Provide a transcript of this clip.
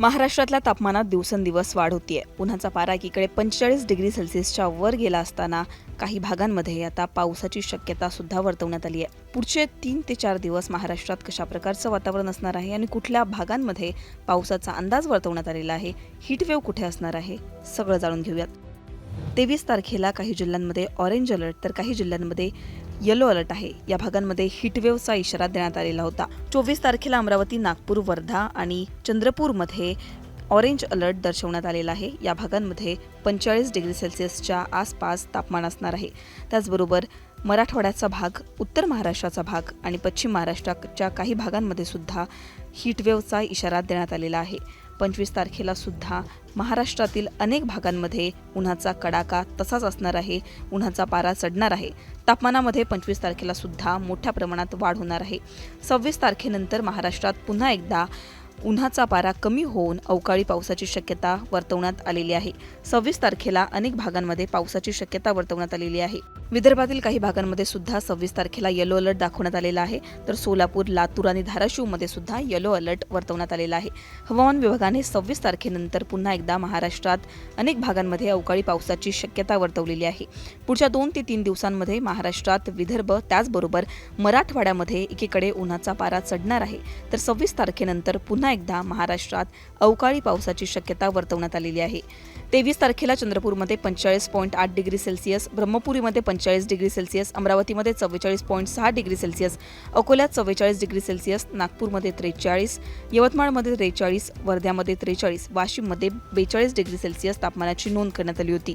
महाराष्ट्रातल्या तापमानात दिवसेंदिवस वाढ होतीये. उन्हाचा पारा एकीकडे पंचेचाळीस डिग्री सेल्सिअसच्या वर गेला असताना काही भागांमध्ये आता पावसाची शक्यता सुद्धा वर्तवण्यात आली आहे पुढचे तीन ते चार दिवस महाराष्ट्रात कशा प्रकारचं वातावरण असणार आहे आणि कुठल्या भागांमध्ये पावसाचा अंदाज वर्तवण्यात आलेला आहे हिटवेव्ह कुठे असणार आहे सगळं जाणून घेऊयात. तेवीस तारखेला काही जिल्ह्यांमध्ये ऑरेंज अलर्ट तर काही जिल्ह्यांमध्ये येलो अलर्ट आहे. या भागांमध्ये हिटवेवचा इशारा देण्यात आलेला होता. चोवीस तारखेला अमरावती नागपूर वर्धा आणि चंद्रपूरमध्ये ऑरेंज अलर्ट दर्शवण्यात आलेला आहे. या भागांमध्ये पंचेचाळीस डिग्री सेल्सिअसच्या आसपास तापमान असणार आहे. त्याचबरोबर मराठवाड्याचा भाग उत्तर महाराष्ट्राचा भाग आणि पश्चिम महाराष्ट्राच्या काही भागांमध्ये सुद्धा हीटवेव्हचा इशारा देण्यात आलेला आहे. पंचवीस तारखेला सुद्धा महाराष्ट्रातील अनेक भागांमध्ये उन्हाचा कडाका तसाच असणार आहे. उन्हाचा पारा चढणार आहे. तापमानामध्ये पंचवीस तारखेला सुद्धा मोठ्या प्रमाणात वाढ होणार आहे. सव्वीस तारखेनंतर महाराष्ट्रात पुन्हा एकदा उन्हाचा पारा कमी होऊन अवकाळी पावसाची शक्यता वर्तवण्यात आलेली आहे. सव्वीस तारखेला अनेक भागांमध्ये पावसाची शक्यता वर्तवण्यात आलेली आहे. विदर्भातील काही भागांमध्ये सुद्धा सव्वीस तारखेला येलो अलर्ट दाखवण्यात आलेला आहे. तर सोलापूर लातूर आणि धाराशिवमध्ये सुद्धा येलो अलर्ट वर्तवण्यात आलेला आहे. हवामान विभागाने सव्वीस तारखेनंतर पुन्हा एकदा महाराष्ट्रात अनेक भागांमध्ये अवकाळी पावसाची शक्यता वर्तवलेली आहे. पुढच्या दोन ते तीन दिवसांमध्ये महाराष्ट्रात विदर्भ त्याचबरोबर मराठवाड्यामध्ये एकीकडे उन्हाचा पारा चढणार आहे. तर सव्वीस तारखेनंतर पुन्हा एकदा महाराष्ट्रात अवकाळी पावसाची शक्यता वर्तवण्यात आलेली आहे. तेवीस तारखेला चंद्रपूरमध्ये पंचेचाळीस पॉईंट आठ डिग्री सेल्सिअस ब्रह्मपुरीमध्ये पंचेचाळीस डिग्री सेल्सिअस अमरावतीमध्ये चव्वेचाळीस पॉईंट सहा डिग्री सेल्सिअस अकोल्यात चव्वेचाळीस डिग्री सेल्सिअस नागपूरमध्ये त्रेचाळीस यवतमाळमध्ये त्रेचाळीस वर्ध्यामध्ये त्रेचाळीस वाशिममध्ये बेचाळीस डिग्री सेल्सिअस तापमानाची नोंद करण्यात आली होती.